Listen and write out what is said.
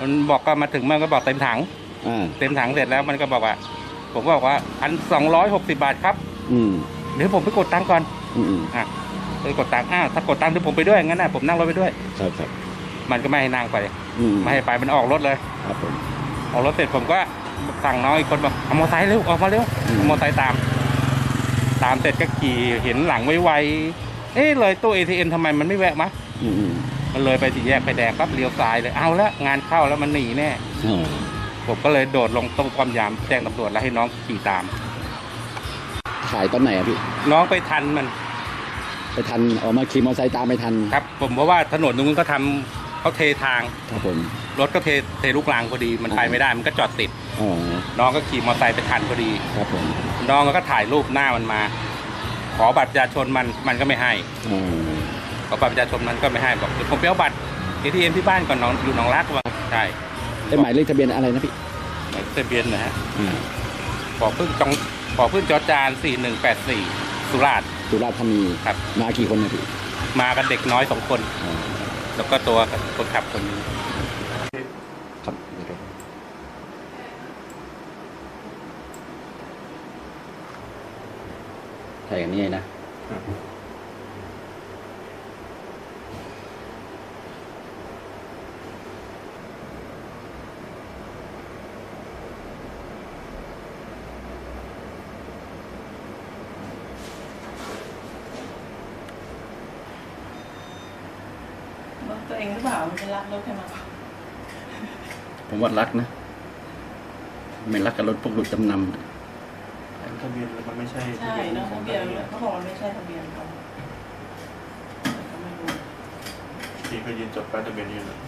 มันบอกก็มาถึงมันก็บอกเต็มถัง อ่า เต็มถังเสร็จแล้วมันก็บอกว่า ผมก็บอกว่าพันสองร้อยหกสิบาทครับ อืม เดี๋ยวผมไปกดตังค์ก่อนอืมอืมอะไปกดตังค์อ้าวถ้ากดตังค์เดี๋ยวผมไปด้วยงั้นนะผมนั่งรถไปด้วย ครับครับมันก็ไม่ให้นั่งไปอืมไม่ให้ไปมันออกรถเลย ครับผม ออกรถเสร็จผมก็สั่งน้องอีกคนบอกเอามอเตอร์ไซค์เร็วออกมาเร็วอืม เอามอเตอร์ไซค์ตาม ตามเสร็จก็ขี่เห็นหลังไวๆเอ๊ะเลยตู้ ATM ทำไมมันไม่แวะมะอืมอืม มันเลยไปสี่แยกไฟแดงปั๊บเลี้ยวซ้ายเลยเอาละงานเข้าแล้วมันหนีแน่อ๋อผมก็เลยโดดลงตรงความยามแจ้งตำรวจแล้วให้น้องขี่ตามขายตอนไหนอะพี่ น้องไปทันมันไปทันออกมาขี่มอเตอร์ไซค์ตามไปทัน ครับ ผมเพราะว่าถนนตรงนู้นเขาทำเขาเททาง ครับผมรถก็เทเทลูกรางพอดีมันไปไม่ได้มันก็จอดติด อ๋อน้องก็ขี่มอเตอร์ไซค์ไปทันพอดี ครับผมน้องก็ถ่ายรูปหน้ามันมา ขอบัตรประชาชนมันมันก็ไม่ให้ อ๋อ ขอบัตรประชาชนมันก็ไม่ให้บอกเดี๋ยวผมไปเอาบัตรเอทีเอ็มที่บ้านก่อนน้องอยู่หนองรักว่าใช่ได้หมายเลขทะเบียนอะไรนะพี่หมายทะเบียนนะฮะอ่าขอพึ่งจองขอพึ่งจอจานสี่หนึ่งแปดสี่สุราษฎร์ สุราษฎร์ธานีครับ มากี่คนนะพี่มากันเด็กน้อยสองคน อ๋อแล้วก็ตัวคนขับคนนึง ครับเดี๋ยวใช่กันนี่นะ รถตัวเองหรือเปล่ามันจะรักรถใครมาผมว่ารักนะ ไม่รักกับรถพวกหลุดจำนำอะทะเบียนมันไม่ใช่ใช่เนอะทะเบียนเขาบอกมันไม่ใช่ทะเบียนเขาแต่ก็ไม่รู้ทีก็ยืนจดป้ายทะเบียนอยู่นะ